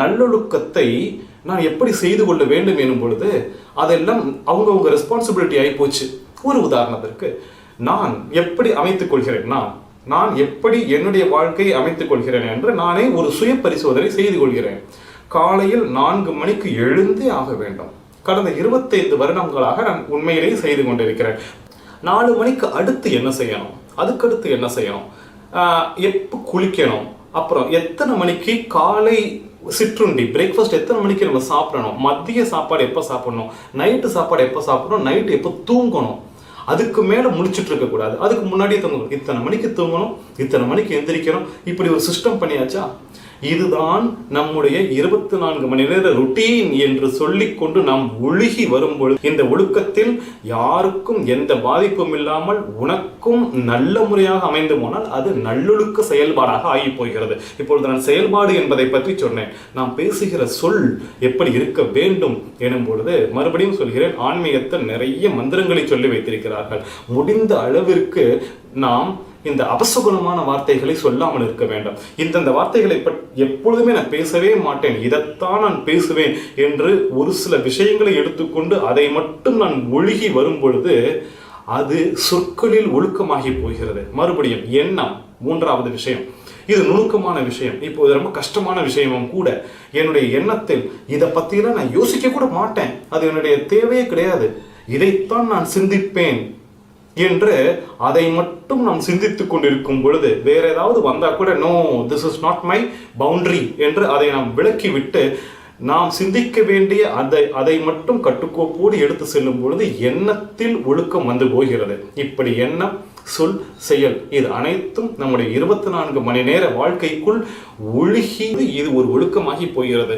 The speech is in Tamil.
நல்லொழுக்கத்தை நான் எப்படி செய்து கொள்ள வேண்டும் எனும் பொழுது அதெல்லாம் அவங்கவுங்க ரெஸ்பான்சிபிலிட்டி ஆகி போச்சு. ஒரு உதாரணத்திற்கு நான் எப்படி அமைத்துக் கொள்கிறேன்? நான் நான் எப்படி என்னுடைய வாழ்க்கையை அமைத்துக் கொள்கிறேன் என்று நானே ஒரு சுய பரிசோதனை செய்து கொள்கிறேன். காலையில் நான்கு மணிக்கு எழுந்தே ஆக வேண்டும். கடந்த இருபத்தைந்து வருடங்களாக நான் உண்மையிலேயே செய்து கொண்டிருக்கிறேன். நாலு மணிக்கு அடுத்து என்ன செய்யணும்? அதுக்கடுத்து என்ன செய்யணும்? எப்போ குளிக்கணும்? அப்புறம் எத்தனை மணிக்கு காலை சிற்றுண்டி. பிரேக்ஃபாஸ்ட் எத்தனை மணிக்கு நம்ம சாப்பிடணும்? மதிய சாப்பாடு எப்போ சாப்பிடணும்? நைட்டு சாப்பாடு எப்போ சாப்பிடணும்? நைட்டு எப்போ தூங்கணும்? அதுக்கு மேலே முழிச்சிட்டு இருக்கக்கூடாது அதுக்கு முன்னாடியே தூங்கணும். இத்தனை மணிக்கு தூங்கணும்? இத்தனை மணிக்கு எந்திரிக்கணும்? இப்படி ஒரு சிஸ்டம் பண்ணியாச்சா? இதுதான் நம்முடைய இருபத்தி நான்கு மணி நேர ருட்டீன் என்று சொல்லிக்கொண்டு நாம் ஒழுகி வரும்பொழுது இந்த ஒழுக்கத்தில் யாருக்கும் எந்த பாதிப்பும் இல்லாமல் உனக்கும் நல்ல முறையாக அமைந்து போனால் அது நல்லொழுக்க செயல்பாடாக ஆகி போகிறது. இப்பொழுது நான் செயல்பாடு என்பதை பற்றி சொன்னேன். நாம் பேசுகிற சொல் எப்படி இருக்க வேண்டும் எனும் பொழுது மறுபடியும் சொல்கிறேன். ஆன்மீகத்தில் நிறைய மந்திரங்களை சொல்லி வைத்திருக்கிறார்கள். முடிந்த அளவிற்கு நாம் இந்த அபசகுணமான வார்த்தைகளை சொல்லாமல் இருக்க வேண்டும். இந்தந்த வார்த்தைகளை பற்றி எப்பொழுதுமே நான் பேசவே மாட்டேன். இதைத்தான் நான் பேசுவேன் என்று ஒரு சில விஷயங்களை எடுத்துக்கொண்டு அதை மட்டும் நான் ஒழுகி வரும் பொழுது அது சொற்களில் ஒழுக்கமாகி போகிறது. மறுபடியும் எண்ணம் மூன்றாவது விஷயம். இது நுணுக்கமான விஷயம். இப்போ இது ரொம்ப கஷ்டமான விஷயமும் கூட. என்னுடைய எண்ணத்தில் இதை பற்றிலாம் நான் யோசிக்க கூட மாட்டேன். அது என்னுடைய தேவையே கிடையாது. இதைத்தான் நான் சிந்திப்பேன். என்று அதை மட்டும் நாம் சிந்தித்து கொண்டிருக்கும் பொழுது வேற ஏதாவது வந்தால் கூட no this is not my boundary என்று அதை நாம் விலக்கிவிட்டு நாம் சிந்திக்க வேண்டிய அதை அதை மட்டும் கட்டுக்கோப்போடு எடுத்து செல்லும் பொழுது எண்ணத்தில் ஒழுக்கம் வந்து போகிறது. இப்படி எண்ணம் சொல் செயல் இது அனைத்தும் நம்முடைய இருபத்தி நான்கு மணி நேர வாழ்க்கைக்குள் ஒழுகி இது ஒரு ஒழுக்கமாகி போகிறது.